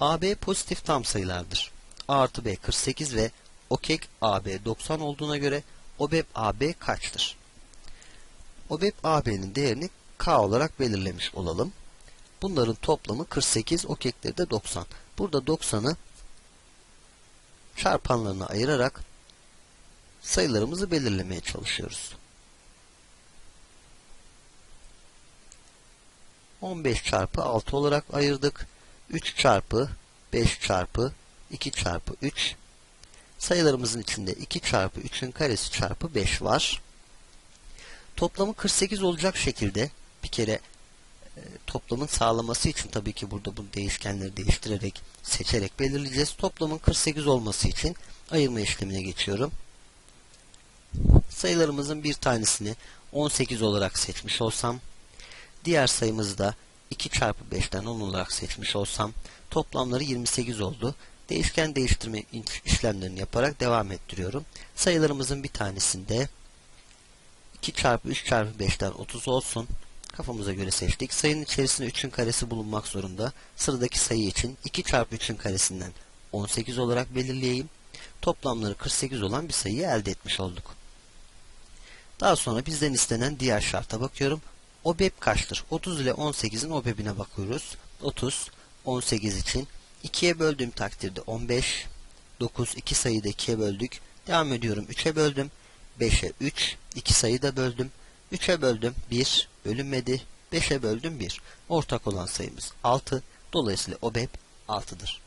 AB pozitif tam sayılardır. A artı B 48 ve OKEK AB 90 olduğuna göre OBEP AB kaçtır? OBEP AB'nin değerini K olarak belirlemiş olalım. Bunların toplamı 48, OKEK'leri de 90. Burada 90'ı çarpanlarına ayırarak sayılarımızı belirlemeye çalışıyoruz. 15 çarpı 6 olarak ayırdık. 3 çarpı 5 çarpı 2 çarpı 3 sayılarımızın içinde 2 çarpı 3'ün karesi çarpı 5 var. Toplamı 48 olacak şekilde bir kere e, toplamın sağlaması için tabii ki burada bu değişkenleri değiştirerek seçerek belirleyeceğiz. Toplamın 48 olması için ayırma işlemine geçiyorum. Sayılarımızın bir tanesini 18 olarak seçmiş olsam diğer sayımızı da 2 çarpı 5'ten 10 olarak seçmiş olsam toplamları 28 oldu. Değişken değiştirme işlemlerini yaparak devam ettiriyorum. Sayılarımızın bir tanesinde 2 çarpı 3 çarpı 5'ten 30 olsun. Kafamıza göre seçtik. Sayının içerisinde 3'ün karesi bulunmak zorunda. Sıradaki sayı için 2 çarpı 3'ün karesinden 18 olarak belirleyeyim. Toplamları 48 olan bir sayıyı elde etmiş olduk. Daha sonra bizden istenen diğer şarta bakıyorum. OBEP kaçtır? 30 ile 18'in OBEP'ine bakıyoruz. 30, 18 için 2'ye böldüğüm takdirde 15, 9, 2 sayıyı da 2'ye böldük. Devam ediyorum 3'e böldüm. 5'e 3, 2 sayı da böldüm. 3'e böldüm 1, bölünmedi. 5'e böldüm 1. Ortak olan sayımız 6. Dolayısıyla OBEP 6'dır.